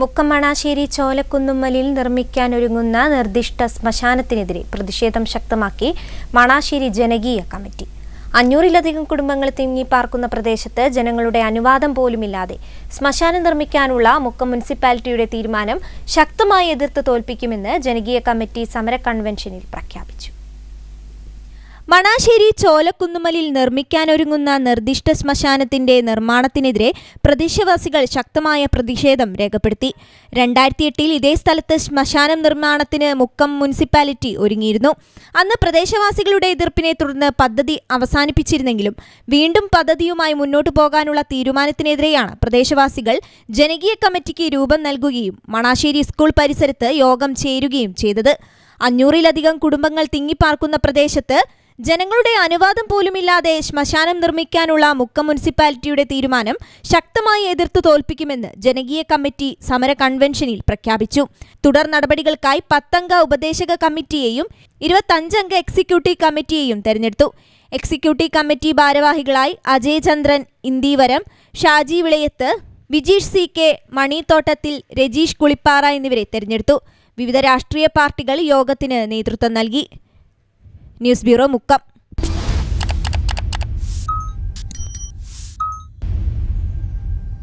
മുക്കം മണാശ്ശേരി ചോലക്കുന്നുമ്മലിൽ നിർമ്മിക്കാനൊരുങ്ങുന്ന നിർദ്ദിഷ്ട ശ്മശാനത്തിനെതിരെ പ്രതിഷേധം ശക്തമാക്കി മണാശ്ശേരി ജനകീയ കമ്മിറ്റി. അഞ്ഞൂറിലധികം കുടുംബങ്ങൾ തിങ്ങിപ്പാർക്കുന്ന പ്രദേശത്ത് ജനങ്ങളുടെ അനുവാദം പോലുമില്ലാതെ ശ്മശാനം നിർമ്മിക്കാനുള്ള മുക്കം മുനിസിപ്പാലിറ്റിയുടെ തീരുമാനം ശക്തമായി എതിർത്ത് തോൽപ്പിക്കുമെന്ന് ജനകീയ കമ്മിറ്റി സമര കൺവെൻഷനിൽ പ്രഖ്യാപിച്ചു. മണാശ്ശേരി ചോലക്കുന്നുമലിൽ നിർമ്മിക്കാനൊരുങ്ങുന്ന നിർദ്ദിഷ്ട ശ്മശാനത്തിന്റെ നിർമ്മാണത്തിനെതിരെ പ്രദേശവാസികൾ ശക്തമായ പ്രതിഷേധം രേഖപ്പെടുത്തി. രണ്ടായിരത്തി എട്ടിൽ ഇതേ സ്ഥലത്ത് ശ്മശാനം നിർമ്മാണത്തിന് മുക്കം മുനിസിപ്പാലിറ്റി ഒരുങ്ങിയിരുന്നു. അന്ന് പ്രദേശവാസികളുടെ എതിർപ്പിനെ തുടർന്ന് പദ്ധതി അവസാനിപ്പിച്ചിരുന്നെങ്കിലും വീണ്ടും പദ്ധതിയുമായി മുന്നോട്ടു പോകാനുള്ള തീരുമാനത്തിനെതിരെയാണ് പ്രദേശവാസികൾ ജനകീയ കമ്മിറ്റിക്ക് രൂപം നൽകുകയും മണാശ്ശേരി സ്കൂൾ പരിസരത്ത് യോഗം ചേരുകയും ചെയ്തത്. അഞ്ഞൂറിലധികം കുടുംബങ്ങൾ തിങ്ങിപ്പാർക്കുന്ന പ്രദേശത്ത് ജനങ്ങളുടെ അനുവാദം പോലുമില്ലാതെ ശ്മശാനം നിർമ്മിക്കാനുള്ള മുക്കം മുനിസിപ്പാലിറ്റിയുടെ തീരുമാനം ശക്തമായി എതിർത്ത് തോൽപ്പിക്കുമെന്ന് ജനകീയ കമ്മിറ്റി സമര കൺവെൻഷനിൽ പ്രഖ്യാപിച്ചു. തുടർ നടപടികൾക്കായി പത്തംഗ ഉപദേശക കമ്മിറ്റിയെയും ഇരുപത്തഞ്ചംഗ എക്സിക്യൂട്ടീവ് കമ്മിറ്റിയെയും തെരഞ്ഞെടുത്തു. എക്സിക്യൂട്ടീവ് കമ്മിറ്റി ഭാരവാഹികളായി അജയ് ചന്ദ്രൻ ഇന്ദീവരം ഷാജി വിളയത്ത് വിജീഷ് സി കെ മണിത്തോട്ടത്തിൽ രജീഷ് കുളിപ്പാറ എന്നിവരെ തെരഞ്ഞെടുത്തു. വിവിധ രാഷ്ട്രീയ പാർട്ടികൾ യോഗത്തിന് നേതൃത്വം നൽകി. News bureau Mukkam.